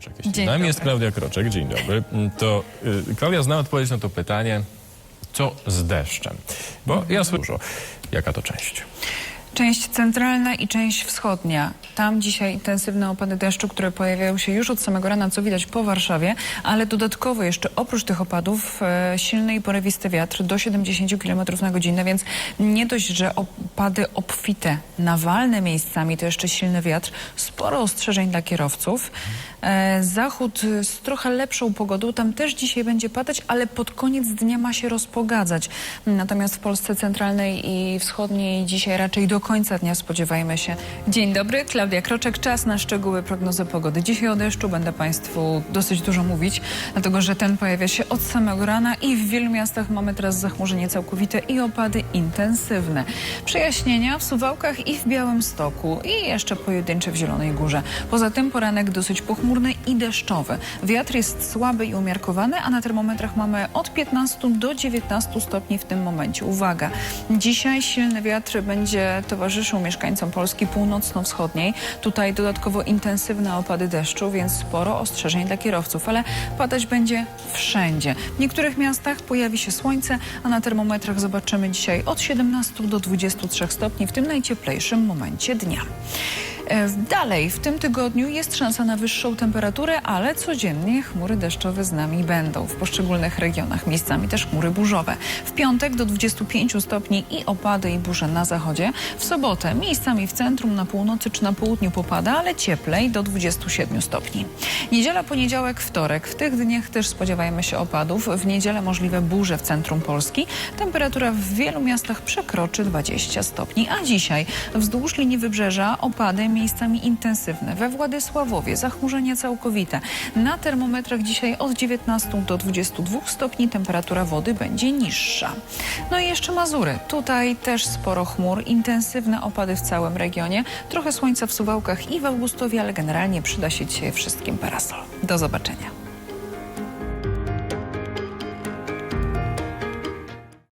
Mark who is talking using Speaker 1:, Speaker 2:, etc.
Speaker 1: Kroczek. Jeśli
Speaker 2: Dzień
Speaker 1: nami
Speaker 2: dobry.
Speaker 1: jest Klaudia Kroczek, dzień dobry. Mm, To y, Klaudia zna odpowiedź na to pytanie, co z deszczem? Bo
Speaker 2: Mhm.
Speaker 1: ja słyszę, jaka to część?
Speaker 2: Część centralna i część wschodnia. Tam dzisiaj intensywne opady deszczu, które pojawiają się już od samego rana, co widać po Warszawie, ale dodatkowo jeszcze oprócz tych opadów e, silny i porywisty wiatr do 70 km na godzinę, więc nie dość, że opady obfite, nawalne miejscami, to jeszcze silny wiatr, sporo ostrzeżeń dla kierowców. E, zachód z trochę lepszą pogodą, tam też dzisiaj będzie padać, ale pod koniec dnia ma się rozpogadzać. Natomiast w Polsce centralnej i wschodniej dzisiaj raczej do końca dnia spodziewajmy się. Dzień dobry, Klaudia Kroczek, czas na szczegóły prognozy pogody. Dzisiaj o deszczu będę Państwu dosyć dużo mówić, dlatego że ten pojawia się od samego rana i w wielu miastach mamy teraz zachmurzenie całkowite i opady intensywne. Przejaśnienia w Suwałkach i w Białymstoku i jeszcze pojedyncze w Zielonej Górze. Poza tym poranek dosyć pochmurny i deszczowy. Wiatr jest słaby i umiarkowany, a na termometrach mamy od 15 do 19 stopni w tym momencie. Uwaga, dzisiaj silny wiatr będzie towarzyszył mieszkańcom Polski północno-wschodniej. Tutaj dodatkowo intensywne opady deszczu, więc sporo ostrzeżeń dla kierowców, ale padać będzie wszędzie. W niektórych miastach pojawi się słońce, a na termometrach zobaczymy dzisiaj od 17 do 23 stopni w tym najcieplejszym momencie dnia. E, Dalej, w tym tygodniu jest szansa na wyższą temperaturę, ale codziennie chmury deszczowe z nami będą w poszczególnych regionach, miejscami też chmury burzowe. W piątek do 25 stopni i opady i burze na zachodzie. W sobotę miejscami w centrum, na północy czy na południu popada, ale cieplej do 27 stopni. Niedziela, poniedziałek, wtorek. W tych dniach też spodziewajmy się opadów. W niedzielę możliwe burze w centrum Polski. Temperatura w wielu miastach przekroczy 20 stopni, a dzisiaj wzdłuż linii wybrzeża opady miejscami intensywne. We Władysławowie zachmurzenie całkowite. Na termometrach dzisiaj od 19 do 22 stopni temperatura wody będzie niższa. No i jeszcze Mazury. Tutaj też sporo chmur, intensywne opady w całym regionie. Trochę słońca w Suwałkach i w Augustowie, ale generalnie przyda się dzisiaj wszystkim parasol. Do zobaczenia.